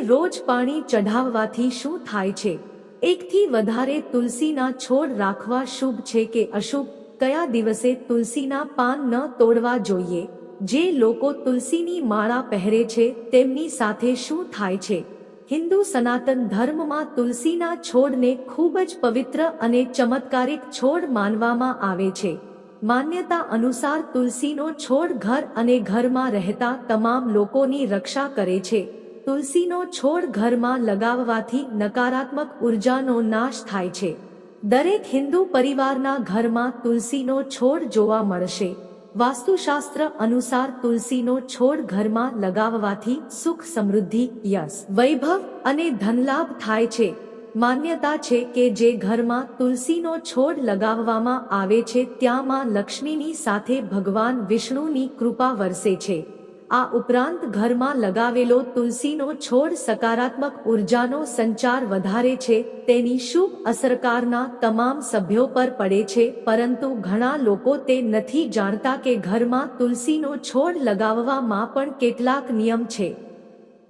રોજ પાણી ચઢાવવાથી શું થાય છે? એકથી વધારે તુલસીના છોડ રાખવા શુભ છે કે અશુભ? કયા દિવસે તુલસીના પાન ન તોડવા જોઈએ? જે લોકો તુલસીની માળા પહેરે છે, તેમની સાથે શું થાય છે? હિન્દુ સનાતન ધર્મમાં તુલસીના છોડને ખૂબ જ પવિત્ર અને ચમત્કારિક છોડ માનવામાં આવે છે. માન્યતા અનુસાર તુલસીનો છોડ ઘર અને ઘરમાં રહેતા તમામ લોકોની રક્ષા કરે છે. તુલસીનો છોડ ઘરમાં લગાવવાથી નકારાત્મક ઉર્જાનો નાશ થાય છે. દરેક હિન્દુ પરિવારના ઘરમાં તુલસીનો છોડ જોવા મળશે. વાસ્તુશાસ્ત્ર અનુસાર તુલસીનો છોડ ઘરમાં લગાવવાથી સુખ સમૃદ્ધિ, યશ, વૈભવ અને ધનલાભ થાય છે. માન્યતા છે કે જે ઘરમાં તુલસીનો છોડ લગાવવામાં આવે છે, ત્યાંમાં લક્ષ્મીની સાથે ભગવાન વિષ્ણુની કૃપા વરસે છે. આ ઉપરાંત ઘરમાં લગાવેલો તુલસીનો છોડ સકારાત્મક ઉર્જાનો સંચાર વધારે છે, તેની શુભ અસરકારના તમામ સભ્યો પર પડે છે, પરંતુ ઘણા લોકો તે નથી જાણતા કે ઘરમાં તુલસીનો છોડ લગાવવામાં પણ કેટલાક નિયમ છે.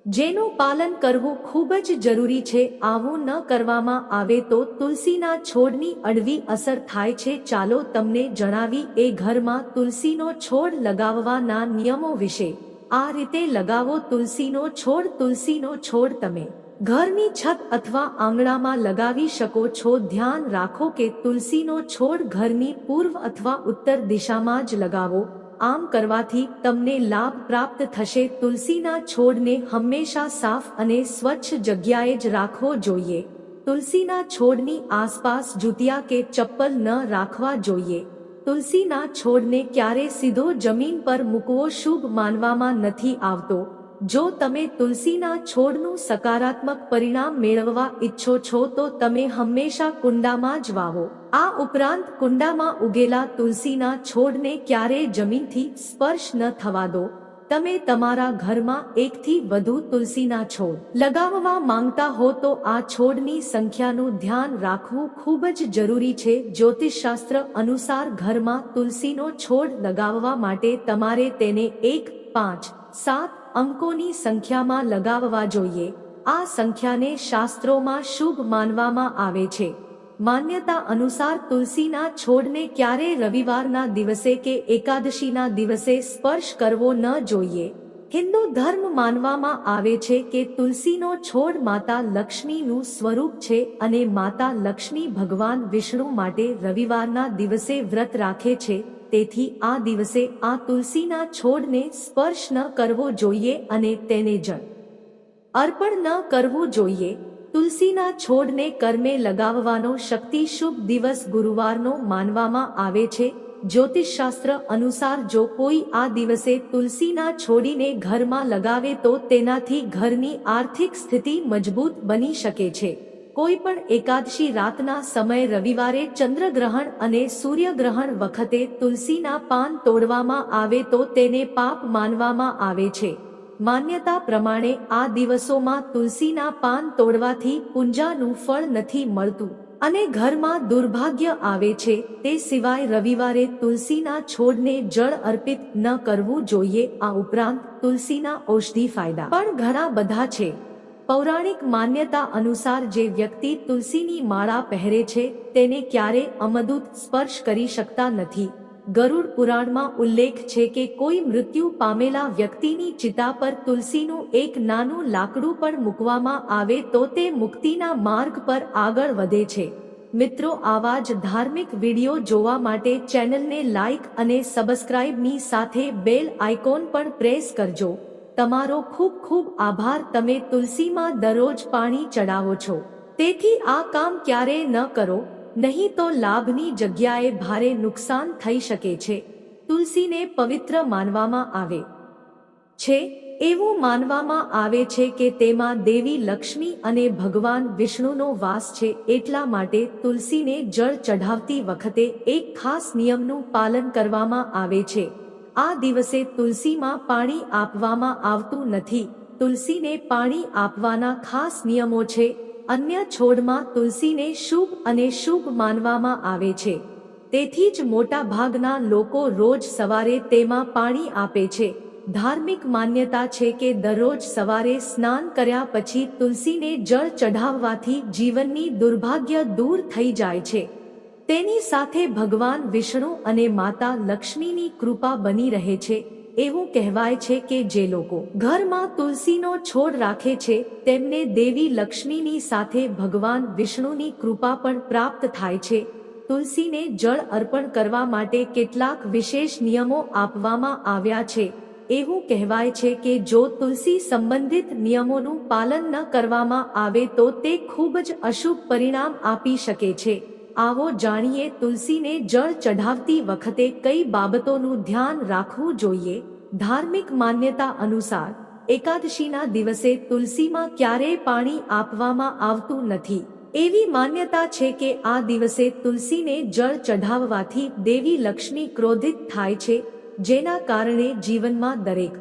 જેનું પાલન કરવું ખૂબ જ જરૂરી છે, આવું ન કરવામાં આવે તો તુલસીના છોડની અડવી અસર થાય છે. ચાલો તમને જણાવી, એ ઘરમાં તુલસીનો છોડ લગાવવાના નિયમો વિશે. આ રીતે લગાવો તુલસીનો છોડ તુલસીનો છોડ તમે. ઘરની છત અથવા આંગણામાં લગાવી શકો છો. ધ્યાન રાખો કે તુલસીનો છોડ ઘરની પૂર્વ અથવા ઉત્તર દિશામાં જ લગાવો. આમ કરવાથી તમને લાભ પ્રાપ્ત થશે. તુલસીના છોડને હંમેશા સાફ અને સ્વચ્છ જગ્યાએ જ રાખવો જોઈએ. તુલસીના છોડની આસપાસ જૂતિયા કે ચપ્પલ ન રાખવા જોઈએ. તુલસીના છોડને ક્યારે સીધો જમીન પર મૂકવો શુભ માનવામાં નથી આવતો? જો તમે તુલસીના છોડનું સકારાત્મક પરિણામ મેળવવા ઈચ્છો છો તો તમે હંમેશા કુંડામાં જ વાવો. આ ઉપરાંત કુંડામાં ઉગેલા તુલસીના છોડને ક્યારેય જમીનથી સ્પર્શ ન થવા દો. તમે તમારા ઘરમાં એકથી વધુ તુલસીના છોડ લગાવવા માંગતા હો તો આ છોડની સંખ્યાનું ધ્યાન રાખવું ખૂબ જ જરૂરી છે. જ્યોતિષશાસ્ત્ર અનુસાર ઘરમાં તુલસીનો છોડ લગાવવા માટે તમારે તેને એક, પાંચ, સાત અંકોની સંખ્યામાં લગાવવા જોઈએ. આ સંખ્યાને શાસ્ત્રોમાં શુભ માનવામાં આવે છે. માન્યતા અનુસાર તુલસીના છોડને ક્યારે રવિવારના દિવસે કે એકાદશીના દિવસે સ્પર્શ કરવો ન જોઈએ. હિન્દુ ધર્મ માનવામાં આવે છે કે તુલસીનો છોડ માતા લક્ષ્મીનું સ્વરૂપ છે અને માતા લક્ષ્મી ભગવાન વિષ્ણુ માટે રવિવારના દિવસે વ્રત રાખે છે. તેથી આ દિવસે આ તુલસીના છોડને સ્પર્શ ન કરવો જોઈએ અને તેને જળ અર્પણ ન કરવું જોઈએ. તુલસીના છોડને કર્મે લગાવવાનો શક્તિ શુભ દિવસ ગુરુવારનો માનવામાં આવે છે. જ્યોતિષશાસ્ત્ર અનુસાર જો કોઈ આ દિવસે તુલસીના છોડીને ઘરમાં લગાવે તો તેનાથી ઘરની આર્થિક સ્થિતિ મજબૂત બની શકે છે. કોઈ પણ એકાદશી રાતના સમય રવિવારે ચંદ્રગ્રહણ અને સૂર્યગ્રહણ વખતે તુલસીના પાન તોડવામાં આવે તો તેને પાપ માનવામાં આવે છે. માન્યતા પ્રમાણે આ દિવસોમાં તુલસીના પાન તોડવાથી પૂંજાનું ફળ નથી મળતું અને ઘરમાં દુર્ભાગ્ય આવે છે, તે સિવાય રવિવારે તુલસીના છોડને જળ અર્પિત ન કરવું જોઈએ, આ ઉપરાંત તુલસીના ઔષધિ ફાયદા પણ ઘણા બધા છે. પૌરાણિક માન્યતા અનુસાર જે વ્યક્તિ તુલસીની માળા પહેરે છે, તેને ક્યારે અમદૂત સ્પર્શ કરી શકતા નથી. ગરુડ પુરાણમાં ઉલ્લેખ છે કે કોઈ મૃત્યુ પામેલા વ્યક્તિની ચિતા પર તુલસીનું એક નાનું લાકડું પણ મૂકવામાં આવે તો તે મુક્તિના માર્ગ પર આગળ વધે છે. મિત્રો, આવા જ ધાર્મિક વીડિયો જોવા માટે ચેનલને લાઇક અને સબસ્ક્રાઇબની સાથે બેલ આઇકોન પણ પ્રેસ કરજો. તમારો ખૂબ ખૂબ આભાર, તમે તુલસીમાં દરરોજ પાણી ચડાવો છો. તેથી આ કામ ક્યારેય ન કરો. નહીં તો લાભની જગ્યાએ ભારે નુકસાન થઈ શકે છે. તુલસીને પવિત્ર માનવામાં આવે છે. એવું માનવામાં આવે છે કે તેમાં દેવી લક્ષ્મી અને ભગવાન વિષ્ણુનો વાસ છે એટલા માટે તુલસીને જળ ચઢાવતી વખતે એક ખાસ નિયમનું પાલન કરવામાં આવે છે. આ દિવસે તુલસીમાં પાણી આપવામાં આવતું નથી. તુલસીને પાણી આપવાના ખાસ નિયમો છે અન્ય છોડમાં તુલસીને શુભ અને શુભ માનવામાં આવે છે. તેથી જ મોટા ભાગના લોકો રોજ સવારે તેમાં પાણી આપે છે. ધાર્મિક માન્યતા છે કે દરરોજ સવારે સ્નાન કર્યા પછી તુલસીને જળ ચઢાવવાથી જીવનની દુર્ભાગ્ય દૂર થઈ જાય છે. તેની સાથે ભગવાન વિષ્ણુ અને માતા લક્ષ્મીની કૃપા બની રહે છે. એવું કહેવાય છે કે જે લોકો ઘરમાં તુલસીનો છોડ રાખે છે, તેમને દેવી લક્ષ્મીની સાથે ભગવાન વિષ્ણુની કૃપા પણ પ્રાપ્ત થાય છે. તુલસીને જળ અર્પણ કરવા માટે કેટલાક વિશેષ નિયમો આપવામાં આવ્યા છે. એવું કહેવાય છે કે જો તુલસી સંબંધિત નિયમોનું પાલન ન કરવામાં આવે તો તે ખૂબ જ અશુભ પરિણામ આપી શકે છે. આવો જાણીએ તુલસીને જળ ચઢાવતી વખતે કઈ બાબતોનું ધ્યાન રાખવું જોઈએ? ધાર્મિક માન્યતા અનુસાર, એકાદશીના દિવસે તુલસીમાં ક્યારેય પાણી આપવામાં આવતું નથી. એવી માન્યતા છે કે આ દિવસે તુલસીને જળ ચઢાવવાથી દેવી લક્ષ્મી ક્રોધિત થાય છે, જેના કારણે જીવનમાં દરેક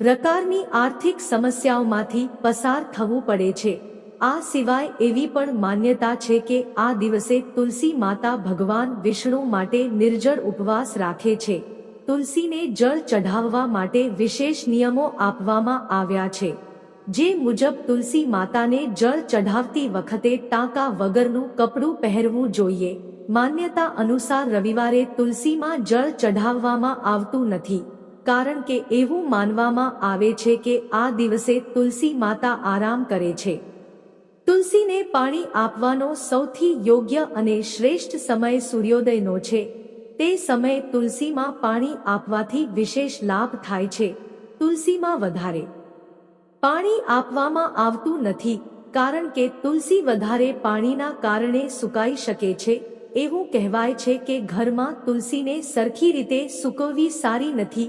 પ્રકારની આર્થિક સમસ્યાઓમાંથી પસાર થવું પડે છે. આ સિવાય એવી પણ માન્યતા છે કે આ દિવસે તુલસી માતા ભગવાન વિષ્ણુ માટે નિર્જળ ઉપવાસ રાખે છે. તુલસીને જળ ચઢાવવા માટે વિશેષ નિયમો આપવામાં આવ્યા છે. જે મુજબ તુલસી માતાને જળ ચઢાવતી વખતે ટાંકા વગરનું કપડું પહેરવું જોઈએ. માન્યતા અનુસાર રવિવારે તુલસીમાં જળ ચઢાવવામાં આવતું નથી. કારણ કે એવું માનવામાં આવે છે કે આ દિવસે તુલસી માતા આરામ કરે છે. તુલસીને પાણી આપવાનો સૌથી યોગ્ય અને શ્રેષ્ઠ સમય સૂર્યોદયનો છે. તે સમયે તુલસીમાં પાણી આપવાથી વિશેષ લાભ થાય છે. તુલસીમાં વધારે પાણી આપવામાં આવતું નથી, કારણ કે તુલસી વધારે પાણીના કારણે સુકાઈ શકે છે. એવું કહેવાય છે કે ઘરમાં તુલસીને સરખી રીતે સૂકવવી સારી નથી